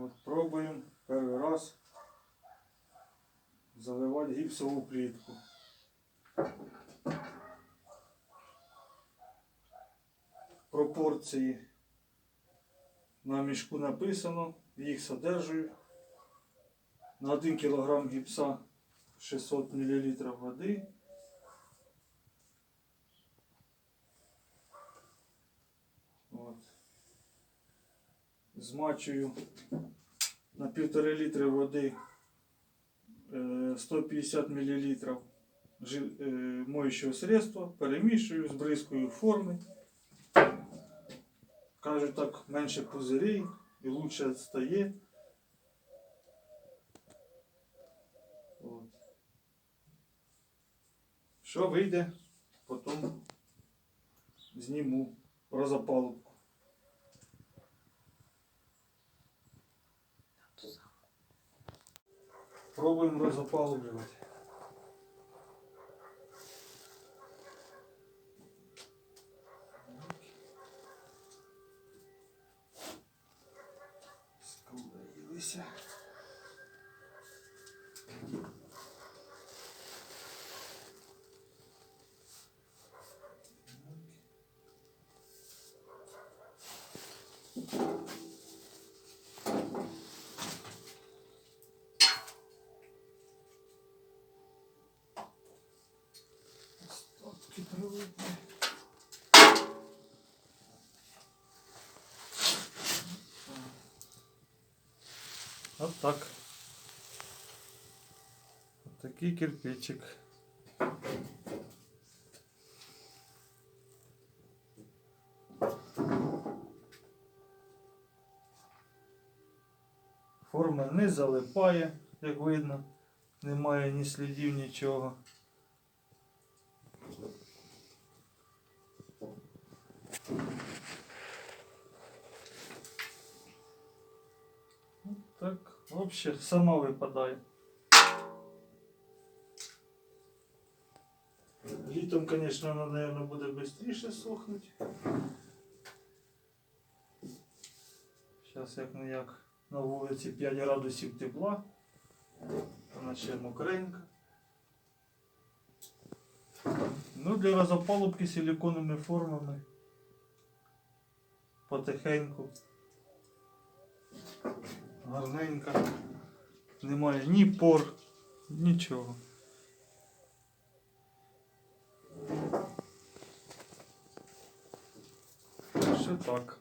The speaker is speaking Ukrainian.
От пробуємо перший раз заливати гіпсову плітку. Пропорції на мішку написано, їх содержую. На 1 кг гіпса 600 мл води. От. Змачую на півтори літри води е, 150 мл жи- е, моющого средства, перемішую, збризкую форми. Кажуть так, менше пузирей і лучше. От. Що вийде, потім зніму про запалубку. Пробуем разопалубливать. Скоро От так. От такий кирпичик. Форма не залипає, як видно, немає ні слідів, нічого. От Так, взагалі сама випадає. Літом, звісно, вона, мабуть, буде швидше сохнути. Зараз як не як на вулиці 5 градусів тепла. Вона ще мокренька. Ну, для розопалубки силиконовими формами. Потихеньку. Гарненько. Немає ні пор, нічого. Ще так.